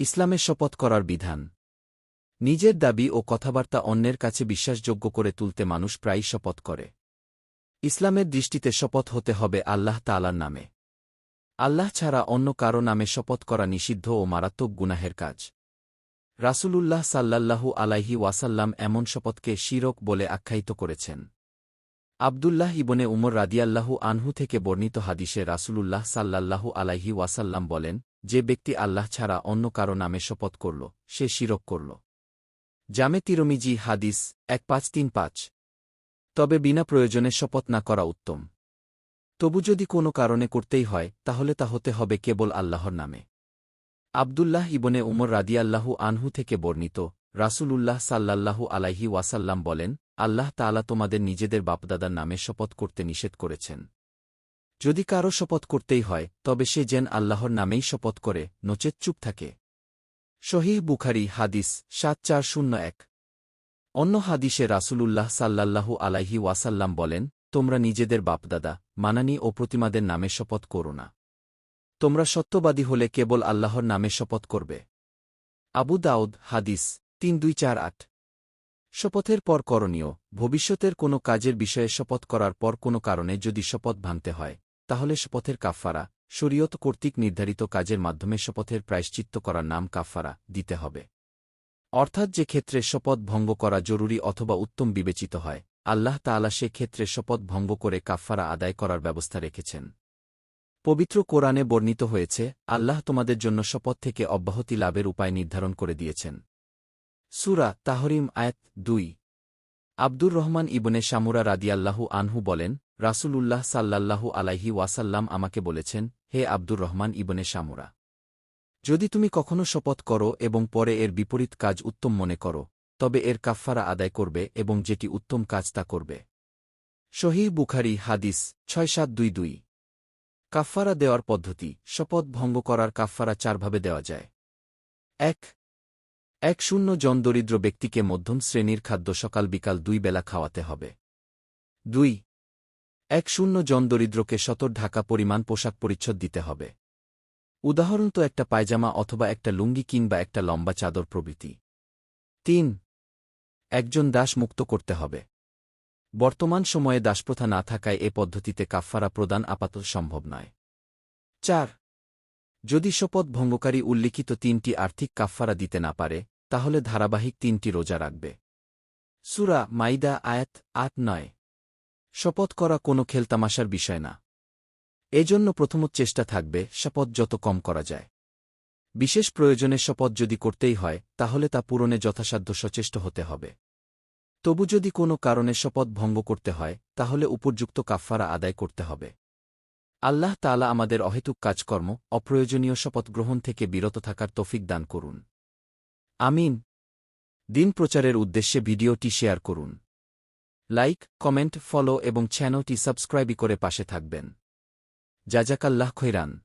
ইসলামের শপথ করার বিধান। নিজের দাবি ও কথাবার্তা অন্যের কাছে বিশ্বাসযোগ্য করে তুলতে মানুষ প্রায়ই শপথ করে। ইসলামের দৃষ্টিতে শপথ হতে হবে আল্লাহ তালার নামে। আল্লাহ ছাড়া অন্য কারও নামে শপথ করা নিষিদ্ধ ও মারাত্মক গুনাহের কাজ। রাসূলুল্লাহ সাল্লাল্লাহু আলাইহি ওয়াসাল্লাম এমন শপথকে শিরক বলে আখ্যায়িত করেছেন। আবদুল্লাহ ইবনে উমর রাদিয়াল্লাহু আনহু থেকে বর্ণিত হাদিসে রাসূলুল্লাহ সাল্লাল্লাহু আলাইহি ওয়াসাল্লাম বলেন, যে ব্যক্তি আল্লাহ ছাড়া অন্য কারও নামে শপথ করল, সে শিরক করল। জামে তিরমিজি হাদিস এক পাঁচ তিন পাঁচ। তবে বিনা প্রয়োজনে শপথ না করা উত্তম। তবু যদি কোনো কারণে করতেই হয়, তাহলে তা হতে হবে কেবল আল্লাহর নামে। আবদুল্লাহ ইবনে উমর রাদিয়াল্লাহু আনহু থেকে বর্ণিত রাসূলুল্লাহ সাল্লাল্লাহু আলাইহি ওয়াসাল্লাম বলেন, আল্লাহ তাআলা তোমাদের নিজেদের বাপদাদার নামে শপথ করতে নিষেধ করেছেন। যদি কারও শপথ করতেই হয়, তবে সে যেন আল্লাহর নামেই শপথ করে নচেত চুপ থাকে। শহীহ বুখারি, হাদিস সাত চার শূন্য এক। অন্য হাদিসে রাসূলুল্লাহ সাল্লাল্লাহু আলাইহি ওয়াসাল্লাম বলেন, তোমরা নিজেদের বাপদাদা, মানানি ও প্রতিমাদের নামে শপথ করো না। তোমরা সত্যবাদী হলে কেবল আল্লাহর নামে শপথ করবে। আবু দাউদ, হাদিস তিন দুই চার আট। শপথের পর করণীয়, ভবিষ্যতের কোনো কাজের বিষয়ে শপথ করার পর কোনো কারণে যদি শপথ ভাঙতে হয়, তাহলে শপথের কাফফারা, শরীয়ত কর্তৃক নির্ধারিত কাজের মাধ্যমে শপথের প্রায়শ্চিত্ত করার নাম কাফফারা, দিতে হবে। অর্থাৎ যে ক্ষেত্রে শপথ ভঙ্গ করা জরুরি অথবা উত্তম বিবেচিত হয়, আল্লাহ তাআলা সে ক্ষেত্রে শপথ ভঙ্গ করে কাফফারা আদায় করার ব্যবস্থা রেখেছেন। পবিত্র কোরআনে বর্ণিত হয়েছে, আল্লাহ তোমাদের জন্য শপথ থেকে অব্যাহতি লাভের উপায় নির্ধারণ করে দিয়েছেন। সুরা তাহরিম আয়াত দুই। আব্দুর রহমান ইবনে শামুরা রাদিয়াল্লাহু আনহু বলেন, রাসূলুল্লাহ সাল্লাল্লাহু আলাইহি ওয়াসাল্লাম আমাকে বলেছেন, হে আব্দুর রহমান ইবনে শামুরা, যদি তুমি কখনো শপথ করো এবং পরে এর বিপরীত কাজ উত্তম মনে করো, তবে এর কাফফারা আদায় করবে এবং যেটি উত্তম কাজ তা করবে। শহীহ বুখারি হাদিস ছয় সাত দুই দুই। কাফফারা দেওয়ার পদ্ধতি, শপথ ভঙ্গ করার কাফফারা চারভাবে দেওয়া যায়। এক এক শূন্য জন দরিদ্র ব্যক্তিকে মধ্যম শ্রেণির খাদ্য সকাল বিকাল দুই বেলা খাওয়াতে হবে। দুই, এক শূন্য জন দরিদ্রকে সতর ঢাকা পরিমাণ পোশাক পরিচ্ছদ দিতে হবে। উদাহরণ তো একটা পায়জামা অথবা একটা লুঙ্গি কিংবা একটা লম্বা চাদর প্রভৃতি। তিন, একজন দাস মুক্ত করতে হবে। বর্তমান সময়ে দাসপ্রথা না থাকায় এ পদ্ধতিতে কাফফারা প্রদান আপাতত সম্ভব নয়। চার যদি শপথ ভঙ্গকারী উল্লিখিত তিনটি আর্থিক কাফফারা দিতে না পারে, তাহলে ধারাবাহিক তিনটি রোজা রাখবে। সুরা মাইদা, আয়াত আট, নয়। শপথ করা কোনো খেলতামাশার বিষয় না। এজন্য প্রথমত চেষ্টা থাকবে শপথ যত কম করা যায়। বিশেষ প্রয়োজনে শপথ যদি করতেই হয়, তাহলে তা পূরণে যথাসাধ্য সচেষ্ট হতে হবে। তবু যদি কোনো কারণে শপথ ভঙ্গ করতে হয়, তাহলে উপযুক্ত কাফফারা আদায় করতে হবে। আল্লাহ তালা আমাদের অহেতুক কাজকর্ম, অপ্রয়োজনীয় শপথ গ্রহণ থেকে বিরত থাকার তফিক দান করুন। আমিন। দিন প্রচারের উদ্দেশ্যে ভিডিওটি শেয়ার করুন। লাইক, কমেন্ট, ফলো এবং চ্যানেলটি সাবস্ক্রাইবই করে পাশে থাকবেন। জাজাকাল্লাহ খৈরান।